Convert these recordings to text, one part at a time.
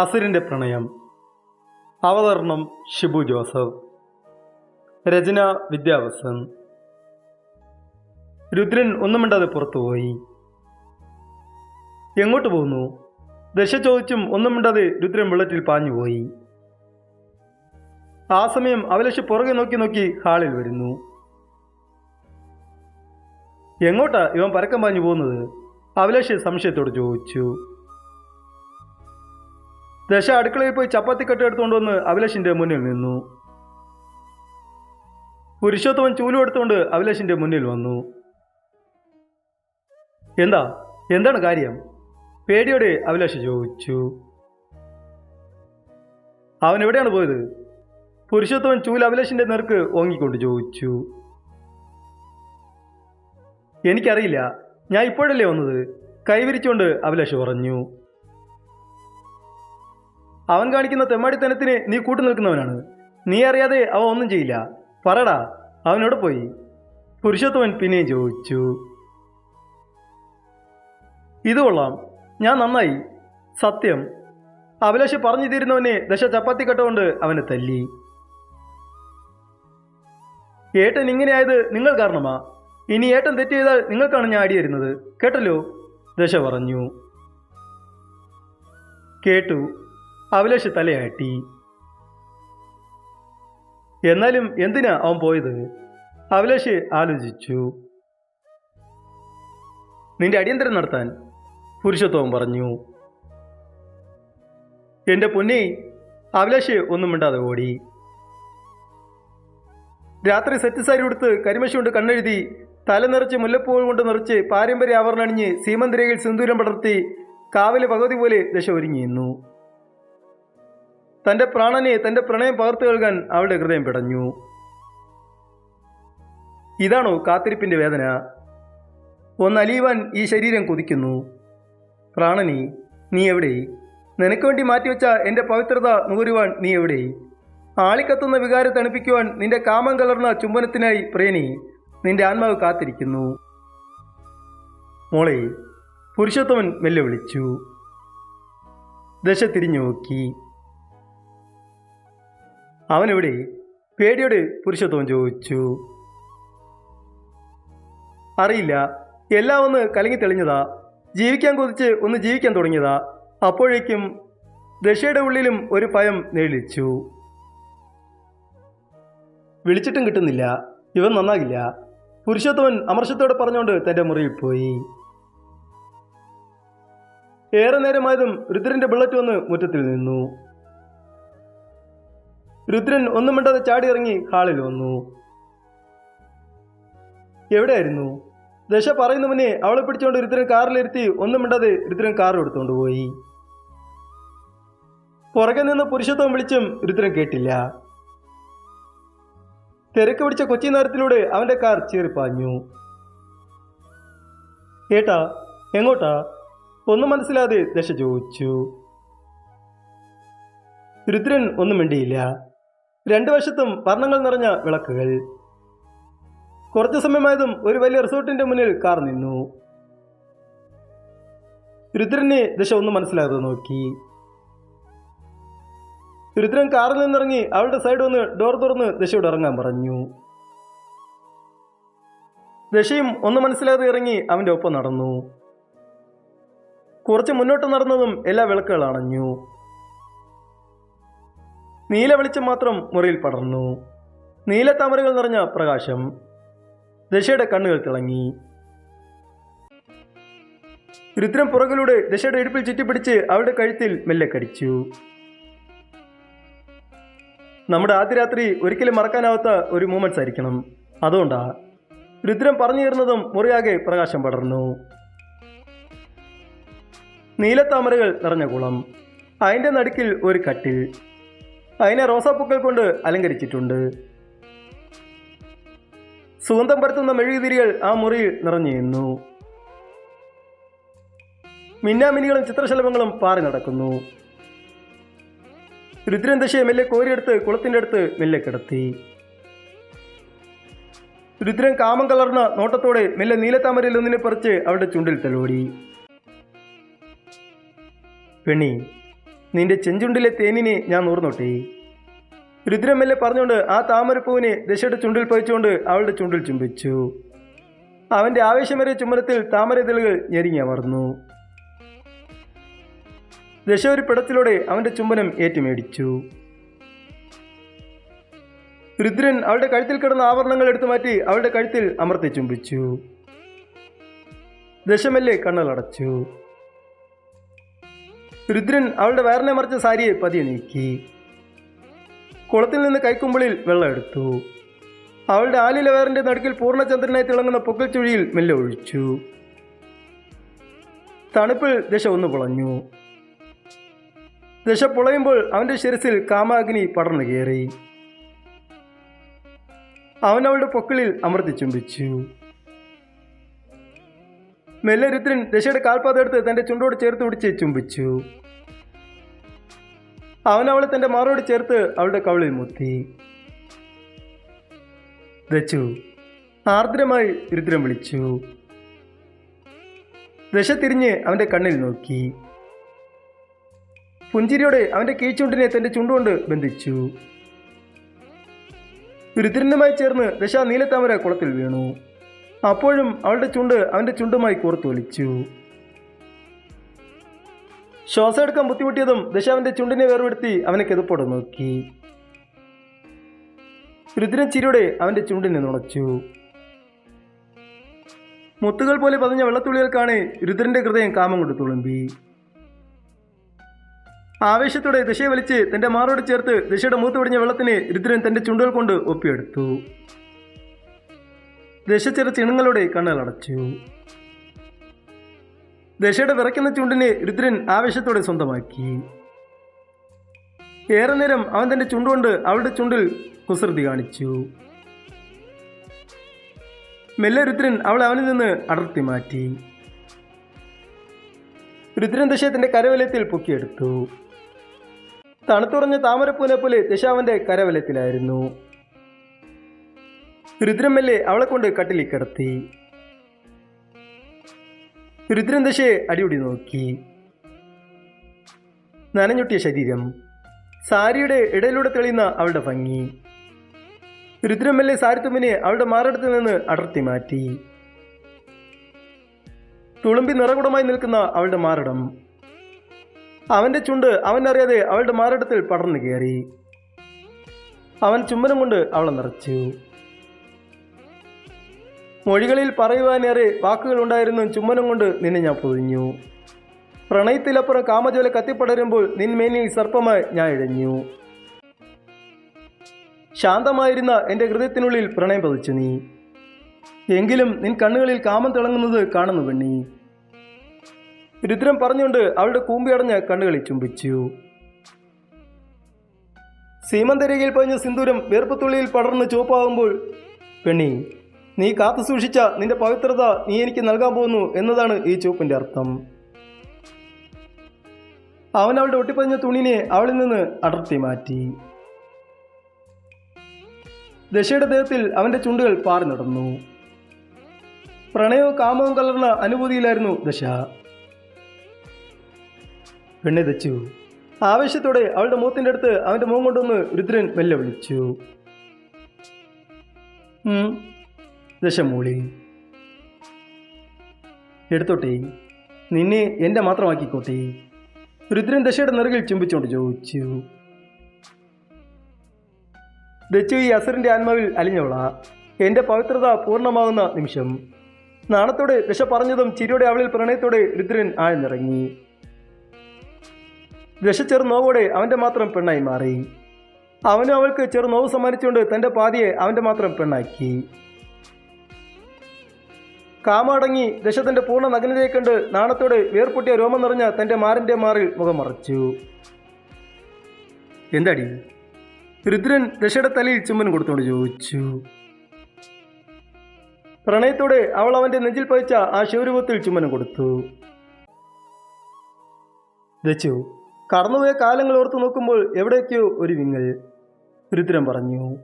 അസുരന്റെ പ്രണയം. അവതരണം ഷിബു ജോസഫ്. രചന വിദ്യാവസൻ രുദ്രൻ ഒന്നും മിണ്ടാതെ പുറത്തുപോയി. എങ്ങോട്ട് പോകുന്നു? ദശ ചോദിച്ചും ഒന്നും മിണ്ടാതെ രുദ്രൻ വെള്ളത്തിൽ പാഞ്ഞുപോയി. ആ സമയം അവലക്ഷ പുറകെ നോക്കി നോക്കി ഹാളിൽ വരുന്നു. എങ്ങോട്ടാ ഇവൻ പരക്കം പാഞ്ഞു പോകുന്നത് അവലക്ഷ സംശയത്തോട് ചോദിച്ചു. ദശ അടുക്കളയിൽ പോയി ചപ്പാത്തി കട്ട് എടുത്തുകൊണ്ട് വന്ന് അഭിലാഷിന്റെ മുന്നിൽ നിന്നു. പുരുഷോത്തമൻ ചൂലു എടുത്തുകൊണ്ട് അഭിലാഷിന്റെ മുന്നിൽ വന്നു. എന്താ? എന്താണ് കാര്യം? പേടിയോടെ അഭിലാഷ് ചോദിച്ചു. അവൻ എവിടെയാണ് പോയത്? പുരുഷോത്തമൻ ചൂൽ അഭിലാഷിന്റെ നേർക്ക് ഓങ്ങിക്കൊണ്ട് ചോദിച്ചു. എനിക്കറിയില്ല. ഞാൻ ഇപ്പോഴല്ലേ വന്നത്? കൈവിരിച്ചുകൊണ്ട് അഭിലാഷ് പറഞ്ഞു. അവൻ കാണിക്കുന്ന തെമ്മാടിത്തനത്തിന് നീ കൂട്ടു നിൽക്കുന്നവനാണ്. നീ അറിയാതെ അവ ഒന്നും ചെയ്യില്ല. പറടാ അവനോട് പോയി? പുരുഷത്വൻ പിന്നെയും ചോദിച്ചു. ഇത് കൊള്ളാം. ഞാൻ നന്നായി. സത്യം. അഭിലാഷ് പറഞ്ഞു തീരുന്നവനെ ദശ ചപ്പാത്തി കെട്ടുകൊണ്ട് അവനെ തല്ലി. ഏട്ടൻ ഇങ്ങനെയായത് നിങ്ങൾ കാരണമാ. ഇനി ഏട്ടൻ തെറ്റ് ചെയ്താൽ നിങ്ങൾക്കാണ് ഞാൻ അടി തരുന്നത്. കേട്ടല്ലോ? ദശ പറഞ്ഞു. കേട്ടു. അഭിലാഷ് തലയാട്ടി. എന്നാലും എന്തിനാ അവൻ പോയത്? അഭിലാഷ് ആലോചിച്ചു. നിന്റെ അടിയന്തരം നടത്താൻ പുരുഷത്വം പറഞ്ഞു. എന്റെ പൊന്നെ അഭിലാഷ് ഒന്നും മിണ്ടാതെ ഓടി. രാത്രി സെറ്റ് സാരി ഉടുത്ത് കരിമശി കൊണ്ട് കണ്ണെഴുതി തല നിറച്ച് മുല്ലപ്പൂവ് കൊണ്ട് നിറച്ച് പാരമ്പര്യ ആവരണണിഞ്ഞ് സീമന്തിരയിൽ സിന്ദൂരം പടർത്തി കാവിലെ ഭഗവതി പോലെ ദശ ഒരുങ്ങിയിരുന്നു തന്റെ പ്രാണനെ തന്റെ പ്രണയം പകർത്തു കേൾക്കാൻ അവളുടെ ഹൃദയം പിടഞ്ഞു. ഇതാണോ കാത്തിരിപ്പിന്റെ വേദന? ഒന്നലിയുവാൻ ഈ ശരീരം കൊതിക്കുന്നു. പ്രാണനി നീ എവിടെ? നിനക്ക് വേണ്ടി മാറ്റിവെച്ച എന്റെ പവിത്രത നുകരുവാൻ നീ എവിടെ? ആളിക്കത്തുന്ന വികാരം തണുപ്പിക്കുവാൻ നിന്റെ കാമം കലർന്ന ചുംബനത്തിനായി പ്രേനി നിന്റെ ആത്മാവ് കാത്തിരിക്കുന്നു. മോളെ പുരുഷോത്തമൻ മെല്ലെ വിളിച്ചു. ദശ തിരിഞ്ഞു നോക്കി അവനെവിടെ? പേടിയോട് പുരുഷത്വം ചോദിച്ചു. അറിയില്ല. എല്ലാം ഒന്ന് കലങ്ങി തെളിഞ്ഞതാ. ജീവിക്കാൻ കൊതിച്ച് ഒന്ന് ജീവിക്കാൻ തുടങ്ങിയതാ. അപ്പോഴേക്കും ദശയുടെ ഉള്ളിലും ഒരു ഭയം നേളിച്ചു വിളിച്ചിട്ടും കിട്ടുന്നില്ല. ഇവൻ നന്നാകില്ല. പുരുഷോത്തമൻ അമർഷത്തോടെ പറഞ്ഞുകൊണ്ട് തന്റെ മുറിയിൽ പോയി. ഏറെ നേരമായതും രുദ്രന്റെ ബുള്ളറ്റ് വന്ന് മുറ്റത്തിൽ നിന്നു. രുദ്രൻ ഒന്നും മിണ്ടാതെ ചാടി ഇറങ്ങി ഹാളിൽ വന്നു. എവിടെയായിരുന്നു? ദശ പറയുന്ന മുന്നേ അവളെ പിടിച്ചുകൊണ്ട് രുദ്രൻ കാറിലിരുത്തി ഒന്നും മിണ്ടാതെ രുദ്രൻ കാർ എടുത്തുകൊണ്ട് പോയി. പുറകെ നിന്ന് പുരുഷത്വം വിളിച്ചും രുദ്രൻ കേട്ടില്ല. തിരക്ക് പിടിച്ച കൊച്ചി നഗരത്തിലൂടെ അവന്റെ കാർ ചീറിപ്പാഞ്ഞു. ഏട്ടാ എങ്ങോട്ടാ? ഒന്നും മനസ്സിലാതെ ദശ ചോദിച്ചു. രുദ്രൻ ഒന്നും മിണ്ടിയില്ല. രണ്ടു വശത്തും വർണങ്ങൾ നിറഞ്ഞ വിളക്കുകൾ. കുറച്ചു സമയമായതും ഒരു വലിയ റിസോർട്ടിന്റെ മുന്നിൽ കാർ നിന്നു. രുദ്രനെ ദിശ ഒന്നും മനസ്സിലാകാതെ നോക്കി. രുദ്രൻ കാറിൽ നിന്നിറങ്ങി അവളുടെ സൈഡ് വന്ന് ഡോർ തുറന്ന് ദശയോട് ഇറങ്ങാൻ പറഞ്ഞു. ദശയും ഒന്ന് മനസ്സിലാതെ ഇറങ്ങി അവന്റെ ഒപ്പം നടന്നു. കുറച്ച് മുന്നോട്ട് നടന്നതും എല്ലാ വിളക്കുകൾ അണഞ്ഞു. നീല വെളിച്ചം മാത്രം മുറിയിൽ പടർന്നു. നീല താമരകൾ നിറഞ്ഞ പ്രകാശം. ദശയുടെ കണ്ണുകൾ തിളങ്ങി. രുദ്രം പുറകിലൂടെ ദശയുടെ ഇടുപ്പിൽ ചുറ്റിപ്പിടിച്ച് അവളുടെ കഴുത്തിൽ മെല്ലെ കടിച്ചു. നമ്മുടെ ആദ്യ രാത്രി ഒരിക്കലും മറക്കാനാവാത്ത ഒരു മൂമെന്റ്സ് ആയിരിക്കണം. അതുകൊണ്ടാ രുദ്രം പറഞ്ഞു തീർന്നതും മുറിയാകെ പ്രകാശം പടർന്നു. നീലത്താമരകൾ നിറഞ്ഞ കുളം. അതിന്റെ നടുക്കിൽ ഒരു കട്ടിൽ. അതിനെ റോസാപ്പൂക്കൾ കൊണ്ട് അലങ്കരിച്ചിട്ടുണ്ട്. സുഗന്ധം പരത്തുന്ന മെഴുകുതിരികൾ ആ മുറിയിൽ നിറഞ്ഞു നിന്നു. മിന്നാമിനികളും ചിത്രശലഭങ്ങളും പാറി നടക്കുന്നു. രുദ്രൻ ദശയെ മെല്ലെ കോരിയെടുത്ത് കുളത്തിന്റെ അടുത്ത് മെല്ലെ കിടത്തി. രുദ്രൻ കാമം കലർന്ന നോട്ടത്തോടെ മെല്ലെ നീലത്താമരയിൽ ഒന്നിനെ പറിച്ച് അവരുടെ ചുണ്ടിൽ തലോടി. പെണ്ണി നിന്റെ ചെഞ്ചുണ്ടിലെ തേനിനെ ഞാൻ നൂർന്നോട്ടേ? രുദ്രമെല്ലെ പറഞ്ഞുകൊണ്ട് ആ താമരപ്പൂവിനെ ദശയുടെ ചുണ്ടിൽ പതിച്ചുകൊണ്ട് അവളുടെ ചുണ്ടിൽ ചുംബിച്ചു. അവന്റെ ആവേശമേറിയ ചുമരത്തിൽ താമരതിളുകൾ ഞെരിഞ്ഞമർന്നു ദശ ഒരു പിടത്തിലൂടെ അവന്റെ ചുംബനം ഏറ്റുമേടിച്ചു. രുദ്രൻ അവളുടെ കഴുത്തിൽ കിടന്ന ആവരണങ്ങൾ എടുത്തു മാറ്റി അവളുടെ കഴുത്തിൽ അമർത്തി ചുംബിച്ചു. ദശമല്ലേ കണ്ണുകളടച്ചു. രുദ്രൻ അവളുടെ വേറിനെ മറിച്ച സാരിയെ പതിയെ നീക്കി കുളത്തിൽ നിന്ന് കൈക്കുമ്പിളിൽ വെള്ളം എടുത്തു. അവളുടെ ആലില വേറിന്റെ നടുക്കിൽ പൂർണചന്ദ്രനായി തിളങ്ങുന്ന പൊക്കൽ ചുഴിയിൽ മെല്ലെ ഒഴിച്ചു. തണുപ്പിൽ ദശ ഒന്ന് പുളഞ്ഞു. ദശ പുളയുമ്പോൾ അവന്റെ ശിരസിൽ കാമാഗ്നി പടർന്നു കയറി. അവൻ അവളുടെ പൊക്കിളിൽ അമർത്തി ചുംബിച്ചു. മെല്ലെ രുദ്രൻ ദശയുടെ കാൽപാതെടുത്ത് തന്റെ ചുണ്ടോട് ചേർത്ത് പിടിച്ച് ചുംബിച്ചു. അവൻ അവളെ തന്റെ മാറോട് ചേർത്ത് അവളുടെ കവളിൽ മുത്തി. ദച്ചു ആർദ്രമായി രുദ്രം വിളിച്ചു. ദശ തിരിഞ്ഞ് അവന്റെ കണ്ണിൽ നോക്കി. പുഞ്ചിരിയോടെ അവന്റെ കീഴ്ചുണ്ടിനെ തന്റെ ചുണ്ടുകൊണ്ട് ബന്ധിച്ചു. രുദ്രനുമായി ചേർന്ന് ദശ നീലത്താമര കുളത്തിൽ വീണു. അപ്പോഴും അവളുടെ ചുണ്ട് അവന്റെ ചുണ്ടുമായി കോർത്തു വലിച്ചു ശ്വാസം എടുക്കാൻ ബുദ്ധിമുട്ടിയതും ദശ അവന്റെ ചുണ്ടിനെ വേർപെടുത്തി അവനെ കെതുപ്പോടെ നോക്കി. രുദ്രൻ ചിരിയോടെ അവന്റെ ചുണ്ടിനെ നുണച്ചു മുത്തുകൾ പോലെ പതിഞ്ഞ വെള്ളത്തുള്ളികൾക്കാണ് രുദ്രന്റെ ഹൃദയം കാമം കൊണ്ട് തുളുമ്പി. ആവേശത്തോടെ ദശയെ വലിച്ച് തന്റെ മാറോട് ചേർത്ത് ദശയുടെ മൂത്ത് പിടിഞ്ഞ വെള്ളത്തിന് രുദ്രൻ തന്റെ ചുണ്ടുകൾ കൊണ്ട് ഒപ്പിയെടുത്തു. ദശ ചെറു ചിണുങ്ങളോടെ കണ്ണുകളടച്ചു ദശയുടെ വിറയ്ക്കുന്ന ചുണ്ടിനെ രുദ്രൻ ആവേശത്തോടെ സ്വന്തമാക്കി. ഏറെ നേരം അവൻ തന്റെ ചുണ്ടുകൊണ്ട് അവളുടെ ചുണ്ടിൽ കുസൃതി കാണിച്ചു. മെല്ലെ രുദ്രൻ അവൾ അവനിൽ നിന്ന് അടർത്തി മാറ്റി. രുദ്രൻ ദശയത്തിന്റെ തന്റെ കരവലയത്തിൽ പൊക്കിയെടുത്തു. തണുത്തുറഞ്ഞ താമരപ്പൂനെ പോലെ ദശ അവന്റെ കരവലയത്തിലായിരുന്നു. രുദ്രൻ മെല്ലെ അവളെ കൊണ്ട് കട്ടിലിൽ കിടത്തി. രുദ്രൻ ദശയെ നോക്കി. നനഞ്ഞൊട്ടിയ ശരീരം. സാരിയുടെ ഇടയിലൂടെ തെളിയുന്ന അവളുടെ ഭംഗി. രുദ്രമല്ലേ മെല്ലെ സാരിത്തുമ്പിനെ അവളുടെ മാറടത്ത് നിന്ന് അടർത്തി മാറ്റി. തുളുമ്പി നിറകുടമായി നിൽക്കുന്ന അവളുടെ മാറിടം. അവന്റെ ചുണ്ട് അവൻ അറിയാതെ അവളുടെ മാറിടത്തിൽ പടർന്നു കയറി. അവൻ ചുമ്മനം കൊണ്ട് അവളെ നിറച്ചു. മൊഴികളിൽ പറയുവാനേറെ വാക്കുകൾ ഉണ്ടായിരുന്നു. ചുമ്മനം കൊണ്ട് നിന്നെ ഞാൻ പൊതിഞ്ഞു. പ്രണയത്തിലപ്പുറം കാമജ്വല കത്തിപ്പടരുമ്പോൾ നിന്മേനിൽ സർപ്പമായി ഞാൻ ഇഴഞ്ഞു. ശാന്തമായിരുന്ന എന്റെ ഹൃദയത്തിനുള്ളിൽ പ്രണയം പതിച്ചു നീ. എങ്കിലും നിൻ കണ്ണുകളിൽ കാമം തിളങ്ങുന്നത് കാണുന്നു പെണ്ണി. രുദ്രം പറഞ്ഞുകൊണ്ട് അവളുടെ കൂമ്പിയടഞ്ഞ് കണ്ണുകളിൽ ചുംബിച്ചു. സീമന്തരകയിൽ പതിഞ്ഞ സിന്ദൂരം വേർപ്പത്തുള്ളിയിൽ പടർന്ന് ചുവപ്പാകുമ്പോൾ പെണ്ണി നീ കാത്തു സൂക്ഷിച്ച നിന്റെ പവിത്രത നീ എനിക്ക് നൽകാൻ പോകുന്നു എന്നതാണ് ഈ ചുവപ്പിന്റെ അർത്ഥം. അവൻ അവളുടെ ഒട്ടിപ്പതിഞ്ഞ തുണിനെ അവളിൽ നിന്ന് അടർത്തി മാറ്റി. ദശയുടെ ദേഹത്തിൽ അവന്റെ ചുണ്ടുകൾ പാറി നടന്നു. പ്രണയവും കാമവും കലർന്ന അനുഭൂതിയിലായിരുന്നു ദശ. പെണ്ണെ തെച്ചു ആവേശത്തോടെ അവളുടെ മൂത്തിന്റെ അടുത്ത് അവന്റെ മുഖം കൊണ്ടൊന്ന് രുദ്രൻ വെല്ല വിളിച്ചു ഉം, ദശ മൂളി എടുത്തോട്ടെ നിന്നെ എന്റെ മാത്രമാക്കിക്കോട്ടെ. രുദ്രൻ ദശയുടെ നെറുകിൽ ചുംബിച്ചുകൊണ്ട് ചോദിച്ചു. ദച്ചു ഈ അസുരന്റെ ആത്മാവിൽ അലിഞ്ഞോള എന്റെ പവിത്രത പൂർണമാകുന്ന നിമിഷം. നാണത്തോടെ ദശ പറഞ്ഞതും ചിരിയുടെ അവളിൽ പ്രണയത്തോടെ രുദ്രൻ ആഴ്ന്നിറങ്ങി. ദശ ചെറുനോവോടെ അവന്റെ മാത്രം പെണ്ണായി മാറി. അവനും അവൾക്ക് ചെറുനോവ് സമ്മാനിച്ചുകൊണ്ട് തന്റെ പാതിയെ അവന്റെ മാത്രം പെണ്ണാക്കി. കാമടങ്ങി ദശത്തിന്റെ പൂർണ നഗ്നതയെ കണ്ട് നാണത്തോടെ വേർപൊട്ടിയ രോമം നിറഞ്ഞ തന്റെ മാറിന്റെ മാറിൽ മുഖം മറച്ചു. എന്താടി? രുദ്രൻ ദശയുടെ തലയിൽ ചുമ്മൻ കൊടുത്തോണ്ട് ചോദിച്ചു. പ്രണയത്തോടെ അവൾ അവന്റെ നെഞ്ചിൽ പതിച്ച ആ ശിവരൂപത്തിൽ ചുമ്മനം കൊടുത്തു. ദച്ചു കടന്നുപോയ കാലങ്ങൾ ഓർത്തു നോക്കുമ്പോൾ എവിടേക്കോ ഒരു വിങ്ങൽ. രുദ്രൻ പറഞ്ഞു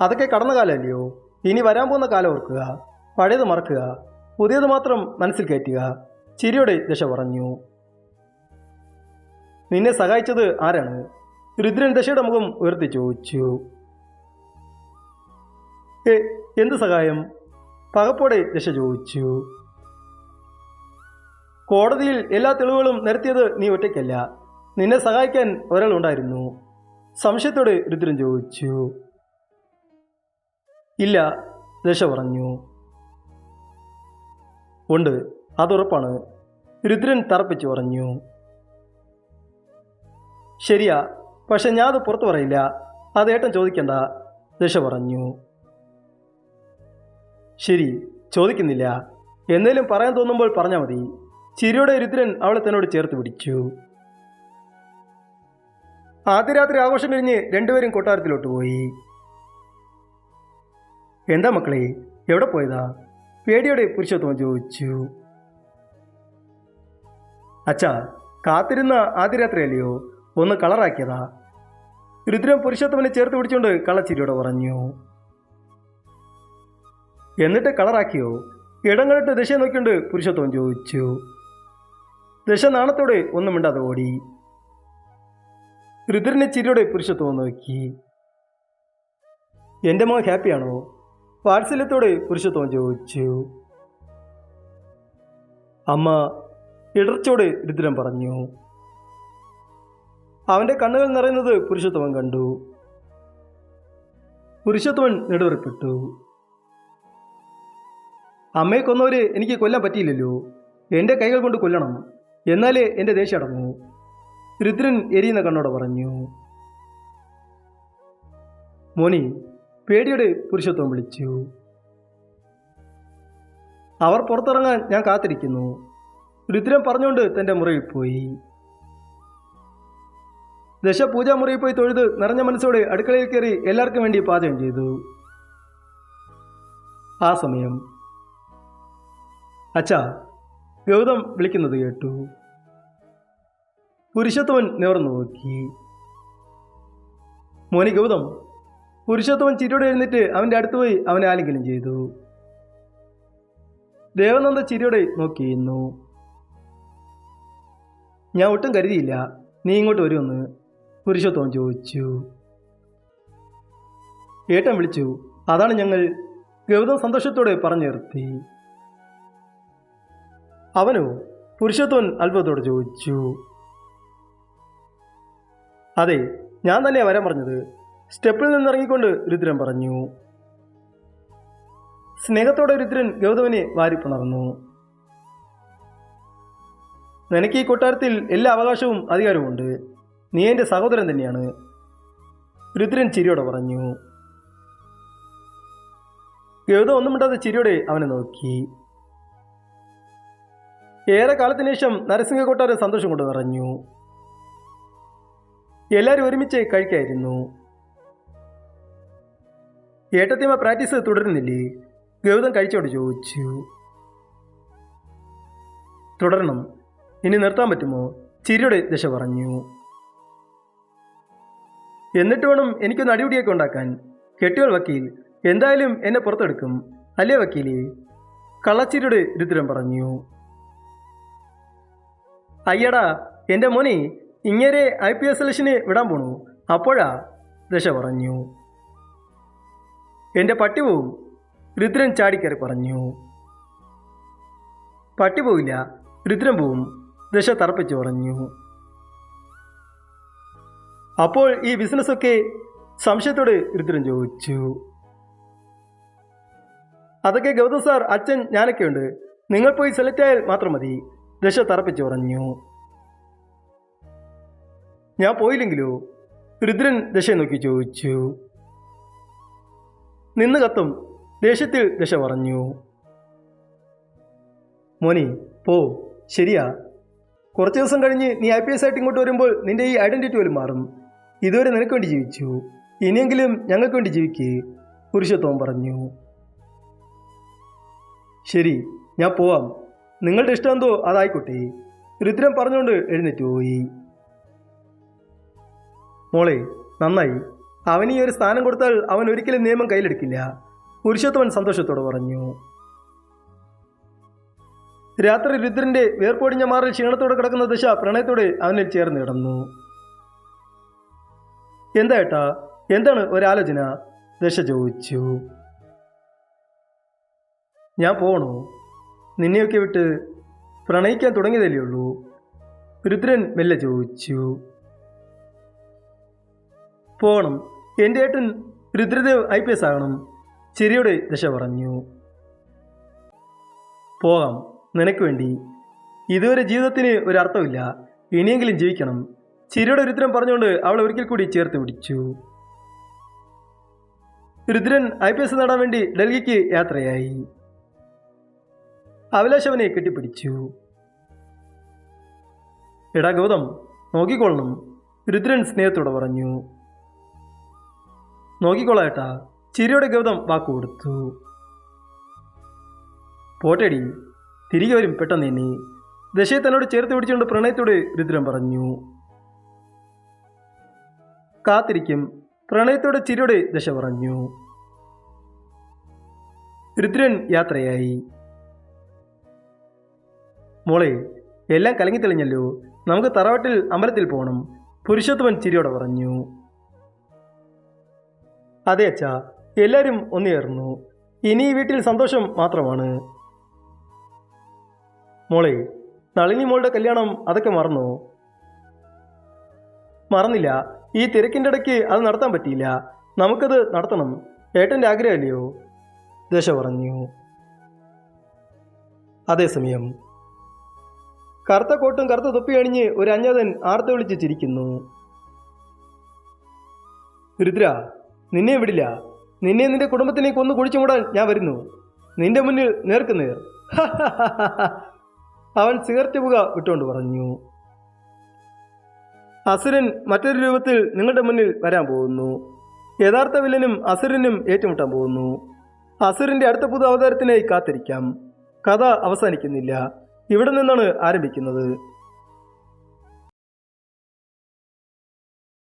അതൊക്കെ കടന്ന കാലമല്ലയോ? ഇനി വരാൻ പോകുന്ന കാലം ഓർക്കുക പഴയത് മറക്കുക പുതിയത് മാത്രം മനസ്സിൽ കയറ്റുക. ചിരിയുടെ ദശ പറഞ്ഞു. നിന്നെ സഹായിച്ചത് ആരാണ്? രുദ്രൻ ദശയുടെ മുഖം ഉയർത്തി ചോദിച്ചു. ഏ എന്ത് സഹായം? പകപ്പോടെ ദശ ചോദിച്ചു. കോടതിയിൽ എല്ലാ തെളിവുകളും നിരത്തിയത് നീ ഒറ്റയ്ക്കല്ല. നിന്നെ സഹായിക്കാൻ ഒരാളുണ്ടായിരുന്നു സംശയത്തോടെ രുദ്രൻ ചോദിച്ചു. ഇല്ല ദശ പറഞ്ഞു. ഉണ്ട് അതുറപ്പാണ് രുദ്രൻ തറപ്പിച്ചു പറഞ്ഞു. ശരിയാ പക്ഷെ ഞാൻ അത് പുറത്തു പറയില്ല അത് ഏട്ടൻ ചോദിക്കണ്ട ദശ പറഞ്ഞു. ശരി ചോദിക്കുന്നില്ല എന്തേലും പറയാൻ തോന്നുമ്പോൾ പറഞ്ഞാൽ മതി. ചിരിയുടെ രുദ്രൻ അവളെ തന്നോട് ചേർത്ത് പിടിച്ചു. ആദ്യ രാത്രി ആഘോഷം കഴിഞ്ഞ് രണ്ടുപേരും കൊട്ടാരത്തിലോട്ട് പോയി. എന്താ മക്കളെ എവിടെ പോയതാ? പേടിയോടെ പുരുഷോത്തമൻ ചോദിച്ചു. അച്ഛാ കാത്തിരുന്ന ആദ്യ രാത്രിയല്ലയോ ഒന്ന് കളറാക്കിയതാ. രുദ്രൻ പുരുഷോത്തമനെ ചേർത്ത് പിടിച്ചുകൊണ്ട് കള്ളച്ചിരിയോടെ പറഞ്ഞു. എന്നിട്ട് കളറാക്കിയോ? ഇടങ്ങളിട്ട് ദശ നോക്കിക്കൊണ്ട് പുരുഷോത്തമൻ ചോദിച്ചു. ദശ നാണത്തോടെ ഒന്നും മിണ്ടാതെ ഓടി. രുദ്രനെ ചിരിയോടെ പുരുഷത്വം നോക്കി. എന്റെ മോൻ ഹാപ്പിയാണോ? വാത്സല്യത്തോടെ പുരുഷത്വം ചോദിച്ചു. അമ്മ ഇടർച്ചോടെ രുദ്രം പറഞ്ഞു. അവന്റെ കണ്ണുകൾ നിറയുന്നത് പുരുഷത്വം കണ്ടു. പുരുഷത്വൻ നെടുവറിപ്പെട്ടു. അമ്മയെ കൊന്നവര് എനിക്ക് കൊല്ലാൻ പറ്റിയില്ലല്ലോ. എന്റെ കൈകൾ കൊണ്ട് കൊല്ലണം. എന്നാലേ എന്റെ ദേഷ്യം അടങ്ങൂ. രുദ്രൻ എരിയുന്ന കണ്ണോടെ പറഞ്ഞു. മോനി പേടിയോടെ പുരുഷത്വം വിളിച്ചു. അവർ പുറത്തിറങ്ങാൻ ഞാൻ കാത്തിരിക്കുന്നു രുദ്രൻ പറഞ്ഞുകൊണ്ട് തന്റെ മുറിയിൽ പോയി. ദശ പൂജാമുറിയിൽ പോയി തൊഴുത് നിറഞ്ഞ മനസ്സോടെ അടുക്കളയിൽ കയറി എല്ലാവർക്കും വേണ്ടി പാചകം ചെയ്തു. ആ സമയം. അച്ഛാ ഗൗതം വിളിക്കുന്നത് കേട്ടു. പുരുഷത്വൻ നിവർന്നു നോക്കി മോനി ഗൗതം പുരുഷത്വൻ ചിരിയോടെ എഴുന്നിട്ട് അവന്റെ അടുത്ത് പോയി അവനെ ആലിംഗനം ചെയ്തു. ദേവനന്ദ ചിരിയോടെ നോക്കിയിരുന്നു ഞാൻ ഒട്ടും കരുതിയില്ല. നീ ഇങ്ങോട്ട് വരുമെന്ന് പുരുഷോത്തമൻ ചോദിച്ചു. ഏട്ടൻ വിളിച്ചു. അതാണ് ഞങ്ങൾ ഗൗതം സന്തോഷത്തോടെ പറഞ്ഞു നിർത്തി. അവനോ? പുരുഷത്വൻ അത്ഭുതത്തോടെ ചോദിച്ചു. അതെ ഞാൻ തന്നെയാണ് വരാൻ പറഞ്ഞത്. സ്റ്റെപ്പിൽ നിന്നിറങ്ങിക്കൊണ്ട് രുദ്രൻ പറഞ്ഞു. സ്നേഹത്തോടെ രുദ്രൻ ഗൗതമനെ വാരിപ്പുണർന്നു. നിനക്ക് ഈ കൊട്ടാരത്തിൽ എല്ലാ അവകാശവും അധികാരവുമുണ്ട്. നീ എന്റെ സഹോദരൻ തന്നെയാണ്. രുദ്രൻ ചിരിയോടെ പറഞ്ഞു. ഗൗതം ഒന്നും മിണ്ടാതെ ചിരിയോടെ അവനെ നോക്കി. ഏറെ കാലത്തിന് ശേഷം നരസിംഹ കൊട്ടാരം സന്തോഷം കൊണ്ട് നിറഞ്ഞു. എല്ലാവരും ഒരുമിച്ച് കഴിക്കായിരുന്നു. ഏട്ടത്തിയമ്മ പ്രാക്ടീസ് തുടരുന്നില്ലേ? ഗൗതം കഴിച്ചോട് ചോദിച്ചു. തുടരണം. ഇനി നിർത്താൻ പറ്റുമോ? ചിരിയുടെ ദശ പറഞ്ഞു. എന്നിട്ട് വേണം എനിക്കൊന്ന് അടിപിടിയൊക്കെ ഉണ്ടാക്കാൻ. കെട്ടിയോൾ വക്കീൽ എന്തായാലും എന്നെ പുറത്തെടുക്കും. അല്ലേ വക്കീലേ? കള്ളച്ചിരിയുടെ രുദ്രം പറഞ്ഞു. അയ്യടാ എന്റെ മോനെ ഇങ്ങനെ ഐ പി എസ് സെലക്ഷന് വിടാൻ പോണു. അപ്പോഴാ ദശ പറഞ്ഞു. എന്റെ പട്ടി പോകും രുദ്രൻ ചാടിക്കയറി പറഞ്ഞു. പട്ടി പോവില്ല. രുദ്രൻ പോവും. ദശ തറപ്പിച്ചു പറഞ്ഞു. അപ്പോൾ ഈ ബിസിനസ്സൊക്കെ സംശയത്തോട് രുദ്രൻ ചോദിച്ചു. അതൊക്കെ ഗൗതം സാർ അച്ഛൻ ഞാനൊക്കെ ഉണ്ട്. നിങ്ങൾ പോയി സെലക്ട് ആയാൽ മാത്രം മതി. ദശ തറപ്പിച്ചു പറഞ്ഞു. ഞാൻ പോയില്ലെങ്കിലോ? രുദ്രൻ ദശയെ നോക്കി ചോദിച്ചു. നിന്ന് കത്തും. ദേഷ്യത്തിൽ ദശ പറഞ്ഞു മോനി പോ. ശരിയാ. കുറച്ച് ദിവസം കഴിഞ്ഞ് നീ ഐ പി എസ് ആയിട്ട് ഇങ്ങോട്ട് വരുമ്പോൾ നിന്റെ ഈ ഐഡന്റിറ്റി പോലും മാറും. ഇതുവരെ നിനക്ക് വേണ്ടി ജീവിച്ചു. ഇനിയെങ്കിലും ഞങ്ങൾക്ക് വേണ്ടി ജീവിക്കേ. പുരുഷത്വം പറഞ്ഞു. ശരി ഞാൻ പോവാം. നിങ്ങളുടെ ഇഷ്ടം എന്തോ അതായിക്കോട്ടെ. രുദ്രം പറഞ്ഞുകൊണ്ട് എഴുന്നേറ്റ് പോയി. മോളെ നന്നായി. അവന് ഈ ഒരു സ്ഥാനം കൊടുത്താൽ അവൻ ഒരിക്കലും നിയമം കയ്യിലെടുക്കില്ല. പുരുഷോത്തമൻ സന്തോഷത്തോട് പറഞ്ഞു. രാത്രി രുദ്രന്റെ വേർപ്പൊടിഞ്ഞ മാറിൽ ക്ഷീണത്തോടെ കിടക്കുന്ന ദശ പ്രണയത്തോടെ അവനിൽ ചേർന്ന് കിടന്നു. എന്താ ഏട്ടാ? എന്താണ് ഒരാലോചന? ദശ ചോദിച്ചു. ഞാൻ പോണു. നിന്നെയൊക്കെ വിട്ട് പ്രണയിക്കാൻ തുടങ്ങിയതല്ലേ ഉള്ളൂ? രുദ്രൻ മെല്ലെ ചോദിച്ചു. പോകണം എന്റെ ഏട്ടൻ രുദ്രദേവ് ഐ പി എസ് ആകണം. ചെറിയുടെ ദശ പറഞ്ഞു. പോകാം. നിനക്ക് വേണ്ടി. ഇതുവരെ ജീവിതത്തിന് ഒരർത്ഥമില്ല ഇനിയെങ്കിലും ജീവിക്കണം. ചിരിയുടെ രുദ്രൻ പറഞ്ഞുകൊണ്ട് അവൾ ഒരിക്കൽ കൂടി ചേർത്ത് പിടിച്ചു. രുദ്രൻ ഐ പി എസ് നേടാൻ വേണ്ടി ഡൽഹിക്ക് യാത്രയായി. അഭിലാഷ് കെട്ടിപ്പിടിച്ചു. എടാ ഗൗതം നോക്കിക്കൊള്ളണം. രുദ്രൻ സ്നേഹത്തോടെ പറഞ്ഞു. നോക്കിക്കൊള്ളാം ഏട്ടാ. ചിരിയുടെ ഗൗതം വാക്കു കൊടുത്തു. പോട്ടേടി തിരികെ വരും പെട്ടെന്ന് ഇനി. ദശയെ തന്നോട് ചേർത്ത് പിടിച്ചുകൊണ്ട് പ്രണയത്തോട് രുദ്രം പറഞ്ഞു. കാത്തിരിക്കും പ്രണയത്തോടെ ചിരിയോട് ദശ പറഞ്ഞു. രുദ്രൻ യാത്രയായി. മോളെ എല്ലാം കലങ്ങി തെളിഞ്ഞല്ലോ നമുക്ക് തറവാട്ടിൽ അമ്പലത്തിൽ പോകണം പുരുഷോത്തമൻ ചിരിയോടെ പറഞ്ഞു. അതെ അച്ഛാ എല്ലാവരും ഒന്നുചേർന്നു ഇനി വീട്ടിൽ സന്തോഷം മാത്രമാണ്. മോളെ നളിനി മോളുടെ കല്യാണം അതൊക്കെ മറന്നോ? മറന്നില്ല. ഈ തിരക്കിന്റെ ഇടയ്ക്ക് അത് നടത്താൻ പറ്റിയില്ല. നമുക്കത് നടത്തണം. ഏട്ടന്റെ ആഗ്രഹമല്ലയോ? ദശ പറഞ്ഞു. അതേസമയം കറുത്ത കോട്ടും കറുത്ത തൊപ്പി അണിഞ്ഞ് ഒരു അഞ്ഞാതൻ ആർത്തു വിളിച്ച് ചിരിക്കുന്നു. രുദ്ര നിന്നെ വിടില്ല. നിന്നെ നിന്റെ കുടുംബത്തിനെ കൊന്നു കുഴിച്ചു മൂടാൻ ഞാൻ വരുന്നു. നിന്റെ മുന്നിൽ നേർക്ക് നേർ. അവൻ സിഗരറ്റ് പുക വിട്ടുകൊണ്ട് പറഞ്ഞു. അസുരൻ മറ്റൊരു രൂപത്തിൽ നിങ്ങളുടെ മുന്നിൽ വരാൻ പോകുന്നു. യഥാർത്ഥ വില്ലനും അസുരനും ഏറ്റുമുട്ടാൻ പോകുന്നു. അസുരന്റെ അടുത്ത പുതു അവതാരത്തിനായി കാത്തിരിക്കാം. കഥ അവസാനിക്കുന്നില്ല. ഇവിടെ നിന്നാണ് ആരംഭിക്കുന്നത്.